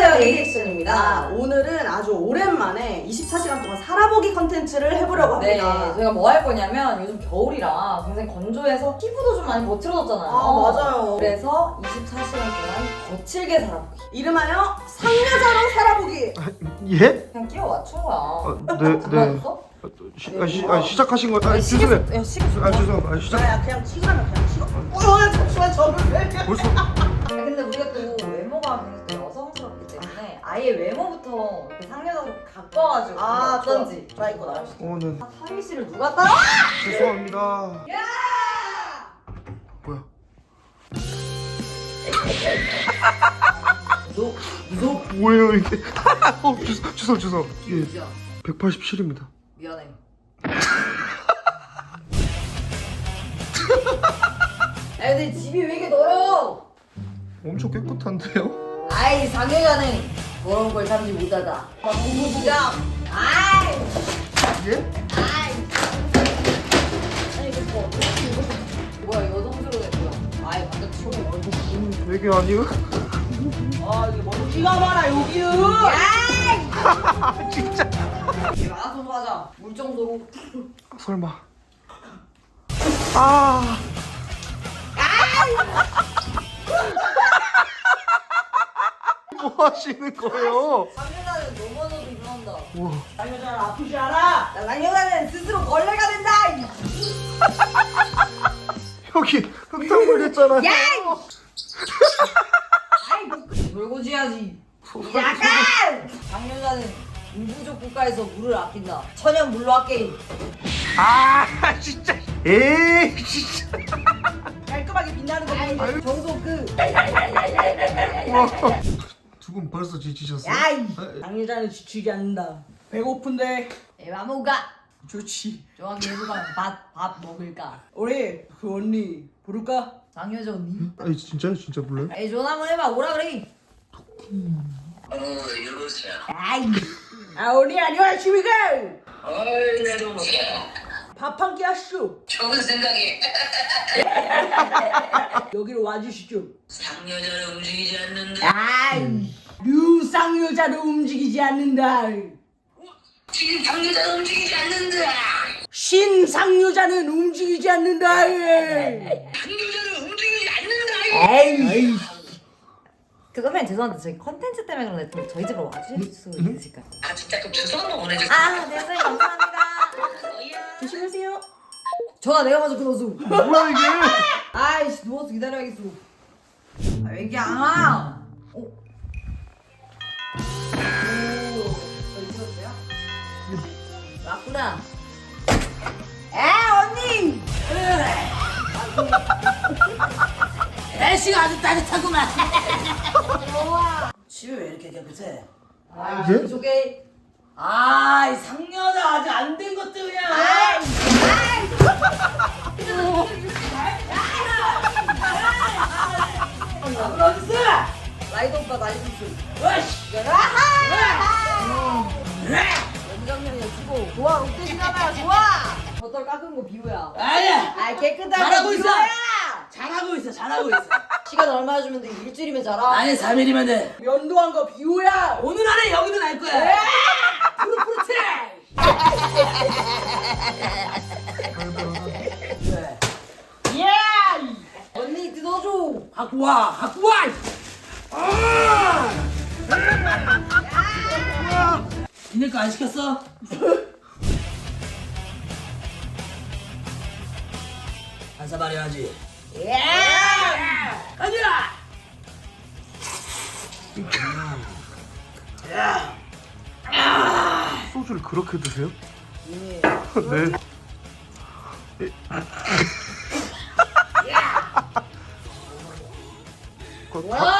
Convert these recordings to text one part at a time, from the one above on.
안녕하세요 리액션입니다. 오늘은 아주 오랜만에 24시간 동안 살아보기 컨텐츠를 해보려고 네, 합니다. 저희가 뭐 할 거냐면 요즘 겨울이라 굉장히 건조해서 피부도 좀 많이 거칠어졌잖아요. 아, 맞아요. 그래서 24시간 동안 거칠게 살아보기. 이름하여 상여자로 살아보기. 예? 그냥 끼워 맞춘 거야. 아, 네, 네. 맞았어? 시, 아, 시, 아, 시작하신 거, 아, 죄송해요. 속- 야, 시계 아, 속- 죄송합니다. 아, 시작. 야 그냥 찍으면 그냥 찍어. 어, 잠시만 저를 왜? 벌써 아, 근데 우리가 또 외모가 굉장히 아예 외모부터 이렇게 상여자로 가꿔가지고 아 어떤지. 좋아 이거 나. 오늘 아, 상희 씨를 누가 따라? 죄송합니다. 뭐야? 너, 너 뭐예요 이게? 어, 주소, 주소, 주소. 예, 누구야? 187입니다. 미안해. 야, 근데 집이 왜 이렇게 더러워? 엄청 깨끗한데요? 아이 상여자는 더러운 걸 참지 못하다. 무지가. 아이, 예? 아이. 아니 이거 뭐? 이거 뭐야 여성스러워 아이 완전 치워. 되게 아니요? 아 이게 먼지가 많아 여기는. 진짜. 나가서 하자. 물 정도로. 설마. 아. 뭐 하시는 거예요? 상여자는 넘어져도 일어난다. 우와. 상여자는 아프지 않아. 나 상여자는 스스로 걸레가 된다. 이. 여기 흙탕 물렸잖아요. 아이 놀고 지야지. 소- 소- 약간 당연자는 인구적 국가에서 물을 아낀다. 천연 물로 아껴. 아, 진짜. 에이, 진짜. 깔끔하게 빛나는 거 보는 거. 아유. 정도 분 벌써 지치셨어요? 야이. 아, 상여자는 지치지 않는다. 배고픈데. 에바모가 좋지. 정확히 해보면 밥밥 먹을까. 우리 그 언니 부를까? 장여자 언니. 아니 진짜요? 진짜 몰라요? 에이 전화 한번 해봐. 오라 그래. 어, 여보세요. 아이. 아 언니 안녕하십니까? 어이, 내 동생. 밥한 끼 하시죠. 좋은 생각이. 여기로 와주시죠. 상여자는 움직이지 않는다. 아이. 류상여자도 움직이지 않는다. 지금 상여자는 움직이지 않는다. 신상여자는 움직이지 않는다. 상여자는 움직이지 않는다. 에이. 그거면 죄송한데 저희 컨텐츠 때문에 그런데 좀 저희 집으로 와주실 수 있으실까요? 아, 진짜 그럼 주소 한번 보내주세요. 아, 네, 선생님 감사합니다. 조심하세요. 전화 내가 먼저 끊었어. 뭐야 이게? 아이씨 누워서 기다려야겠어. 아, 왜 이렇게 안 와? 어? 찍었어요? 맞구나. 에 언니. 날씨가 아주 따뜻하구만. 집이 왜 이렇게 깨끗해? 아, 예? 저게. 아 이 상여자 아직 안 된 것도 그냥 아이. 아들 어딨어? 라이더 오빠 나이스. 와씨 아하. 연장면이야 주고. 좋아 롯데시나 봐요 좋아. 버터 깎은 거 비우야. 아니야 아 깨끗한 잘하고 거 있어. 비우야. 잘하고 있어 잘하고 있어 시간 얼마나 주면 돼? 일주일이면 자라. 아니 3일이면 돼 면도한 거 비호야. 오늘 안에 여기도 날 거야 푸르푸르트 왜? 예. 언니 뜯어줘. 갖고 와 갖고 와 니네 거 안 시켰어? 한사 말해야지 예. 가자 소주를 그렇게 드세요? 네. 예. 거- 다- 다-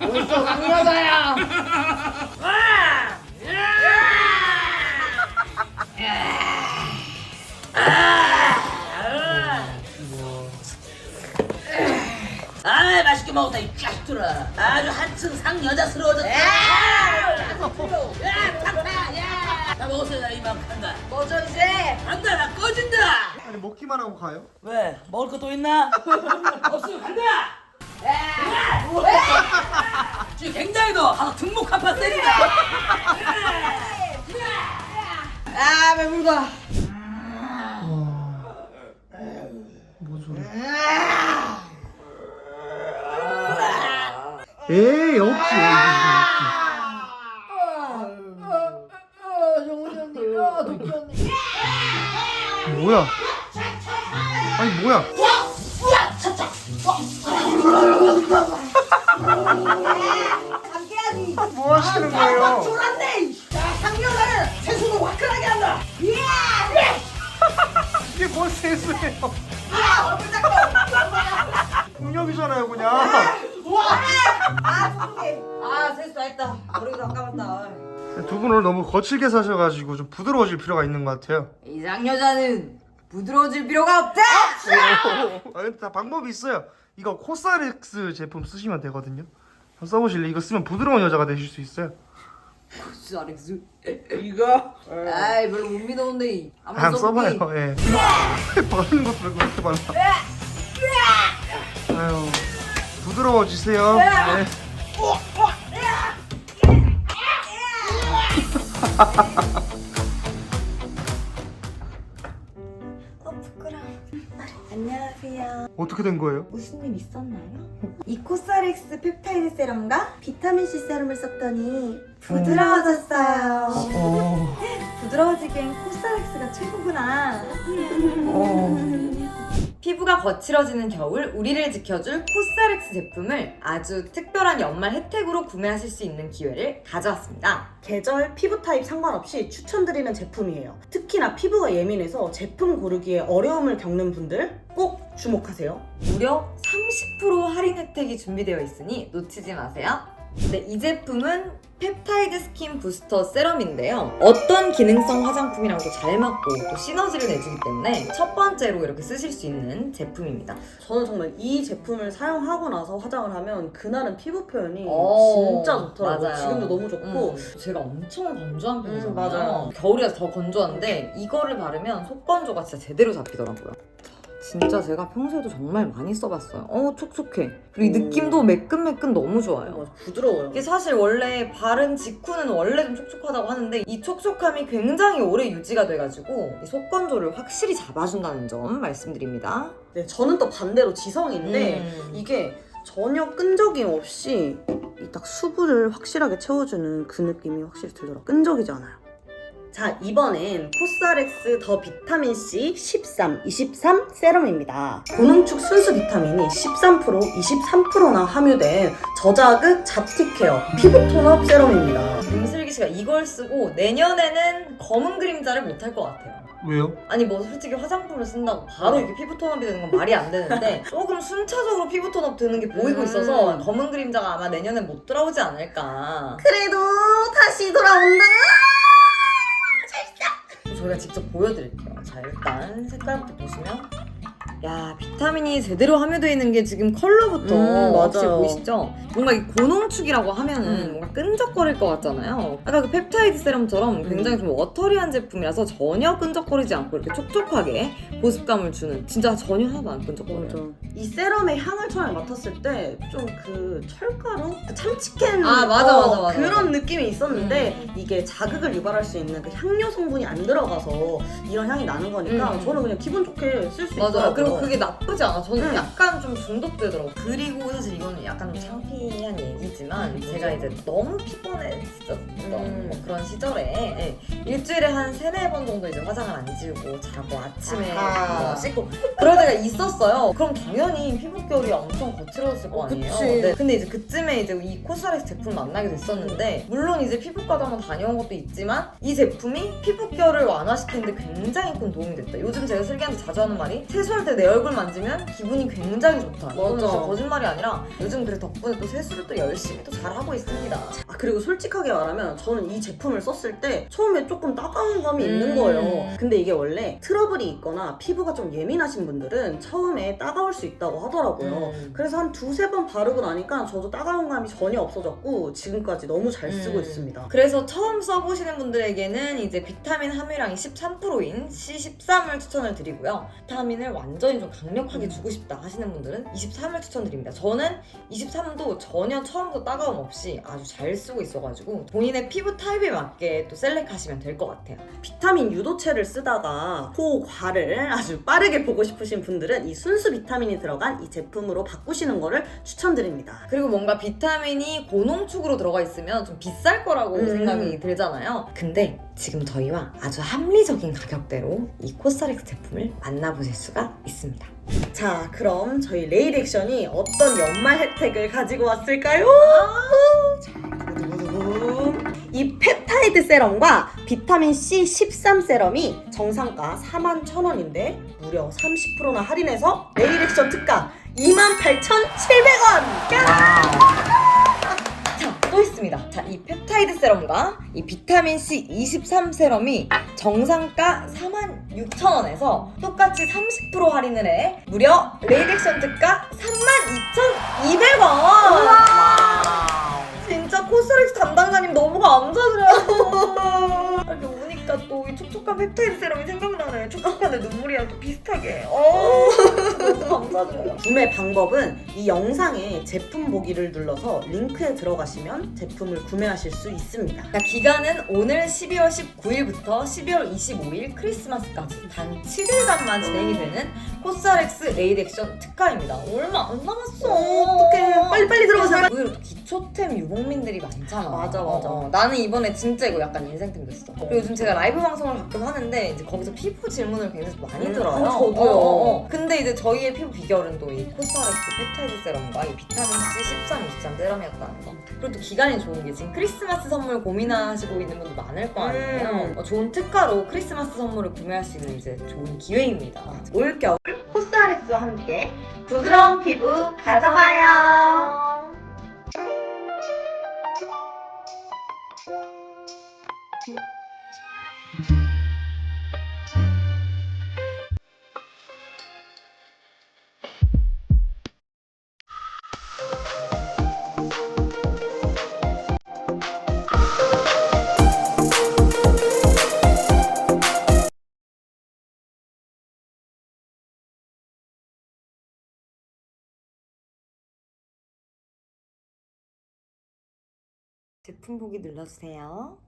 어디서 강여자야! 먹어요. 먹기만 하고 가요? 왜? 먹을 거 또 있나? 없으면 간다. 지금 굉장히도 가서 등목 한판 때린다 아 배부르다. 뭔 소리? 에이 없지. 아, 정우지 언니, 아, 도끼 언니. 뭐야? 아니 뭐야? 감기야지. 뭐 하시는 거예요? 졸았네. 자, 상여자는 세수도 화끈하게 한다. 이게 뭔 세수예요? 아, 얼굴 닦고. 공력이잖아요 그냥. 아, 조용해. 아, 세수 다 했다. 머리도 안 감았다. 두분 오늘 너무 거칠게 사셔가지고 좀 부드러워질 필요가 있는 것 같아요. 이상 여자는 부드러워질 필요가 없다. 아, 근데 다 방법이 있어요. 이거 코사렉스 제품 쓰시면 되거든요. 한번 써보실래? 이거 쓰면 부드러운 여자가 되실 수 있어요. 스 아렉스. 이거? 아이 별로 못 믿어온데. 한번 한번 써볼게. 써봐요. 예. 바르는 것도 말고 이렇게 발라. 아유, 부드러워지세요. 네. 안녕하세요. 어떻게 된 거예요? 무슨 일 있었나요? 이 코스알엑스 펩타이드 세럼과 비타민 C 세럼을 썼더니 부드러워졌어요. 어, 부드러워지기엔 코스알엑스가 최고구나. 피부가 거칠어지는 겨울 우리를 지켜줄 코스알엑스 제품을 아주 특별한 연말 혜택으로 구매하실 수 있는 기회를 가져왔습니다. 계절, 피부 타입 상관없이 추천드리는 제품이에요. 특히나 피부가 예민해서 제품 고르기에 어려움을 겪는 분들 꼭 주목하세요. 무려 30% 할인 혜택이 준비되어 있으니 놓치지 마세요. 네, 이 제품은 펩타이드 스킨 부스터 세럼인데요. 어떤 기능성 화장품이랑도 잘 맞고 또 시너지를 내주기 때문에 첫 번째로 이렇게 쓰실 수 있는 제품입니다. 저는 정말 이 제품을 사용하고 나서 화장을 하면 그날은 피부 표현이 어, 진짜 좋더라고요. 맞아요. 지금도 너무 좋고 음, 제가 엄청 건조한 편이잖아요. 음, 맞아요. 겨울이라서 더 건조한데 이거를 바르면 속 건조가 진짜 제대로 잡히더라고요. 진짜 제가 평소에도 정말 많이 써봤어요. 어 촉촉해. 그리고 이 느낌도 매끈매끈 너무 좋아요. 맞아, 부드러워요. 이게 사실 원래 바른 직후는 원래 좀 촉촉하다고 하는데 이 촉촉함이 굉장히 오래 유지가 돼가지고 이 속건조를 확실히 잡아준다는 점 말씀드립니다. 네, 저는 또 반대로 지성인데 음. 이게 전혀 끈적임 없이 이 딱 수분을 확실하게 채워주는 그 느낌이 확실히 들더라고요. 끈적이지 않아요. 자, 이번엔 코스알엑스 더 비타민C 13, 23 세럼입니다. 고농축 순수 비타민이 13%, 23%나 함유된 저자극 잡티 케어 피부 톤업 세럼입니다. 윤슬기 씨가 이걸 쓰고 내년에는 검은 그림자를 못 할 것 같아요. 왜요? 아니 뭐 솔직히 화장품을 쓴다고 바로 이렇게 피부 톤업이 되는 건 말이 안 되는데 조금 순차적으로 피부 톤업 되는 게 보이고 음. 있어서 검은 그림자가 아마 내년엔 못 돌아오지 않을까. 그래도 다시 돌아온다. 저희가 직접 보여드릴게요. 자 일단 색깔부터 보시면 야 비타민이 제대로 함유되어 있는 게 지금 컬러부터 음, 혹시 맞아요. 보이시죠? 뭔가 이 고농축이라고 하면은 음. 뭔가 끈적거릴 것 같잖아요. 아까 그 펩타이드 세럼처럼 음. 굉장히 좀 워터리한 제품이라서 전혀 끈적거리지 않고 이렇게 촉촉하게 보습감을 주는 진짜 전혀 하나도 안 끈적거려요. 맞아. 이 세럼의 향을 처음에 맡았을 때 좀 그 철가루, 그 참치캔 아, 맞아, 어, 맞아, 맞아, 그런 맞아. 느낌이 있었는데 이게 자극을 유발할 수 있는 그 향료 성분이 안 들어가서 이런 향이 나는 거니까 음. 저는 그냥 기분 좋게 쓸 수. 있더라고요. 그리고 그게 나쁘지 않아. 저는 음. 약간 좀 중독되더라고. 그리고 사실 이거는 약간 좀 창피한 얘기지만 제가 이제 너무 피곤했었던 음. 뭐 그런 시절에 예, 일주일에 한 세네 번 정도 이제 화장을 안 지우고 자고 아침에. 뭐 씻고 그럴 때가 있었어요. 그럼 당연히 피부 결이 엄청 거칠어졌을 거 어, 아니에요. 그치. 네. 근데 이제 그쯤에 이제 이 코스알엑스 제품을 만나게 됐었는데 물론 이제 피부과도 한번 다녀온 것도 있지만 이 제품이 피부 결을 완화시키는데 굉장히 큰 도움이 됐다. 요즘 제가 슬기한테 자주 하는 말이 세수할 때 내 얼굴 만지면 기분이 굉장히 좋다. 이거는 맞아. 진짜 거짓말이 아니라 요즘 그래 덕분에 또 세수를 또 열심히 또 잘하고 있습니다. 아, 그리고 솔직하게 말하면 저는 이 제품을 썼을 때 처음에 조금 따가운 감이 있는 음. 거예요. 근데 이게 원래 트러블이 있거나 피부가 좀 예민하신 분들은 처음에 따가울 수 있고 있다고 하더라고요. 음. 그래서 한 두세 번 바르고 나니까 저도 따가운 감이 전혀 없어졌고 지금까지 너무 잘 쓰고 음. 있습니다. 그래서 처음 써보시는 분들에게는 이제 비타민 함유량이 13%인 C13을 추천을 드리고요. 비타민을 완전히 좀 강력하게 주고 싶다 하시는 분들은 23을 추천드립니다. 저는 23도 전혀 처음부터 따가움 없이 아주 잘 쓰고 있어가지고 본인의 피부 타입에 맞게 또 셀렉하시면 될 것 같아요. 비타민 유도체를 쓰다가 코 과를 아주 빠르게 보고 싶으신 분들은 이 순수 비타민이 들어 간 이 제품으로 바꾸시는 거를 추천드립니다. 그리고 뭔가 비타민이 고농축으로 들어가 있으면 좀 비쌀 거라고 음. 생각이 들잖아요. 근데 지금 저희와 아주 합리적인 가격대로 이 코스타렉스 제품을 만나보실 수가 있습니다. 자, 그럼 저희 레일 액션이 어떤 연말 혜택을 가지고 왔을까요? 자, 두두두두. 이 펩타이드 세럼과 비타민 C 13 세럼이 정상가 41,000원인데 무려 30%나 할인해서 레일 액션 특가 28,700원! 자, 또 있습니다. 자, 이 펩타이드 세럼과 이 비타민 C 23 세럼이 정상가 46,000원에서 똑같이 30% 할인을 해 무려 레이덱션 특가 펩타이드 세럼이 생각나네. 촉촉한데 눈물이랑 또 비슷하게. 어, 너무 감사드려요. 구매 방법은 이 영상에 제품 보기를 눌러서 링크에 들어가시면 제품을 구매하실 수 있습니다. 자, 기간은 오늘 12월 19일부터 12월 25일 크리스마스까지 단 7일간만 진행이 되는 코스알엑스 레이드 액션 특가입니다. 얼마 안 남았어. 어떡해. 빨리빨리 들어가세요. 의외로 또 기초템 유목민들이 많잖아. 맞아, 맞아. 어, 나는 이번에 진짜 이거 약간 인생템 됐어. 그리고 요즘 제가 라이브 방송을 가끔 하는데 이제 거기서 피부 질문을 굉장히 많이 음, 들어요. 어, 저도요. 어, 어, 어. 근데 이제 저희의 피부 비결은 또 이 코스알엑스 펩타이드 세럼과 이 비타민 C 13, 23 세럼이었다는 거. 그리고 또 기간이 좋은 게 지금 크리스마스 선물 고민하시고 있는 분들 많을 거 아니에요. 음. 어, 좋은 특가로 크리스마스 선물을 구매할 수 있는 이제 좋은 기회입니다. 올겨울 코스알엑스와 함께 부드러운 피부 가져와요. 보기 눌러주세요.